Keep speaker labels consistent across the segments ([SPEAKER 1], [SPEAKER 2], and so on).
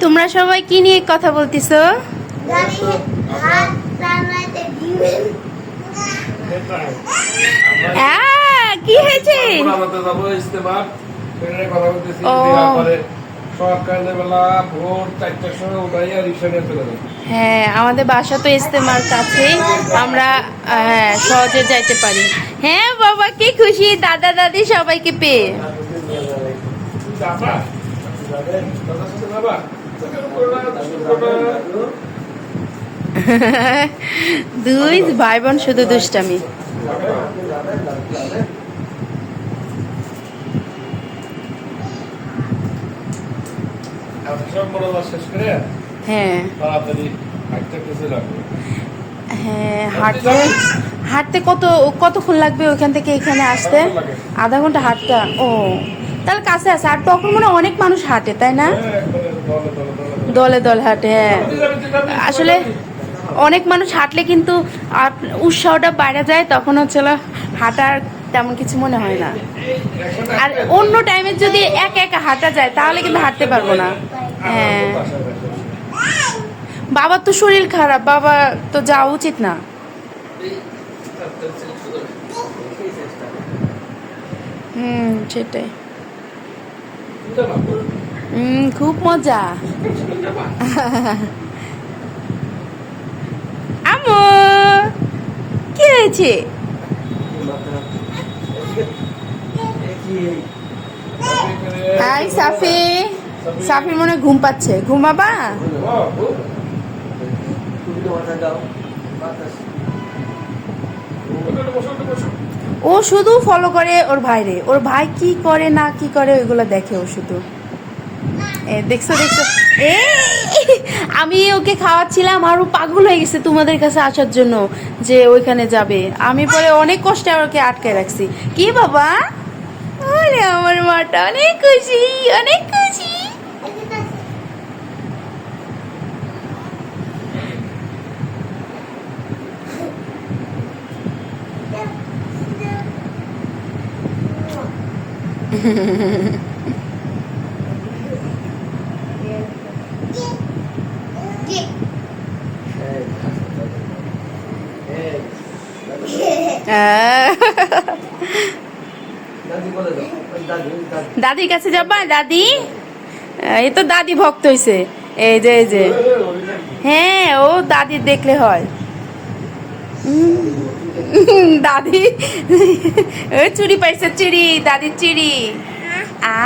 [SPEAKER 1] তোমরা সবাই কি নিয়ে কথা বলতেছো কি হয়েছে হ্যাঁ আমাদের বাসা তো ইস্তেমার কাছে আমরা হ্যাঁ সহজে যাইতে পারি হ্যাঁ বাবা কি খুশি দাদা দাদি সবাইকে পেয়ে দুই ভাই বোন শুধু দুষ্টামি। হ্যাঁ।
[SPEAKER 2] হাঁটতে
[SPEAKER 1] হ্যাঁ হাঁটতে হাঁটতে কত কতক্ষণ লাগবে ওইখান থেকে এখানে আসতে?
[SPEAKER 2] আধা
[SPEAKER 1] ঘণ্টা হাঁটটা ও তাহলে কাছে আছে। আর তখন মনে অনেক মানুষ হাঁটে তাই না?
[SPEAKER 2] হ্যাঁ, দলে দলে
[SPEAKER 1] হাঁটে হ্যাঁ। আসলে অনেক মানুষ হাঁটলে কিন্তু উৎসাহটা বাইরে যায়, তখন হচ্ছে হাঁটার তেমন কিছু মনে হয় না। আর অন্য টাইমে যদি একা একা হাঁটা যায়, তাহলে কিন্তু হাঁটতে পারব না। হ্যাঁ। বাবার তো শরীর খারাপ, বাবা তো যাওয়া উচিত না। হুম, সেটাই। খুব মজা। আমো, কি হয়েছে? হাই, সাফি। সাফির মনে ঘুম পাচ্ছে। ঘুমাবা? ও শুধু ফলো করে ওর ভাইরে। ওর ভাই কি করে, না কি করে, ওইগুলো দেখে ও শুধু। দেখছ দেখছ। এ, আমি ওকে খাওয়াচ্ছিলাম আর পাগল হয়ে গেছে তোমাদের কাছে আসার জন্য যে ওইখানে যাবে। আমি পরে অনেক কষ্টে ওকে আটকে রাখছি। কি বাবা? আরে, আমার মাটা, অনেক খুশি অনেক খুশি। দাদির কাছে যাবা, দাদি? এই তো দাদি ভক্ত হইছে। এই যে এই যে। হ্যাঁ ও দাদি দেখলে হয়। দাদি? চুরি পাইছে চুরি দাদির চুরি আ?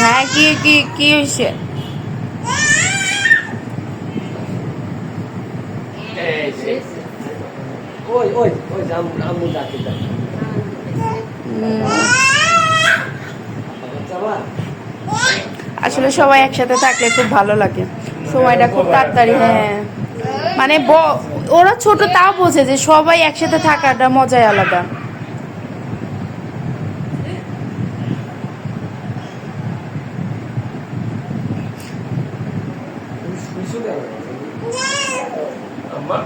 [SPEAKER 1] হ্যাঁ কি কি কি হয়েছে
[SPEAKER 3] ওই ওই ওই আম্মু আম্মু ডাকে ডাকে।
[SPEAKER 1] আসলে সবাই একসাথে থাকলে খুব ভালো লাগে। সময়টা খুব তাড়াতাড়ি হ্যাঁ। মানে ব- ওরা ছোট তাও বোঝে যে সবাই একসাথে থাকাটা মজাই আলাদা।
[SPEAKER 2] আম্মা?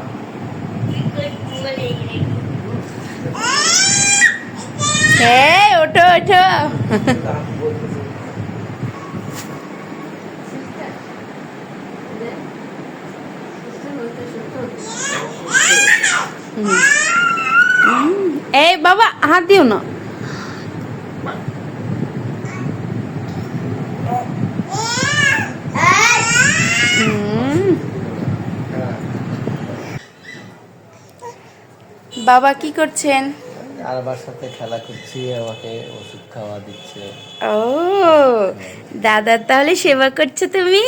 [SPEAKER 1] হ্যাঁ ওঠো ওঠো হুম। হুম। এই বাবা হাত দিও না বাবা কি করছেন?
[SPEAKER 3] কারবার সাথে খেলা করছি আমাকে ওষুধ খাওয়া দিচ্ছে।
[SPEAKER 1] ও দাদা তাহলে সেবা করছ তুমি?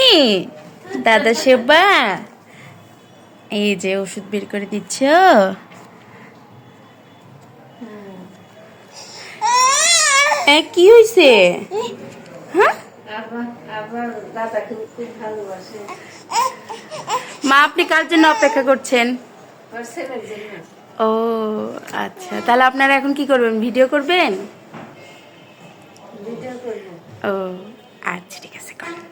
[SPEAKER 1] দাদা সেবা? এই যে ওষুধ বের করে দিচ্ছ। এ, কি হয়েছে হ্যাঁ? মা আপনি কার জন্য অপেক্ষা করছেন? ও আচ্ছা। তাহলে আপনারা এখন কি করবেন? ভিডিও করবেন? ও আচ্ছা ঠিক আছে করেন।